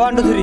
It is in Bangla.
One two three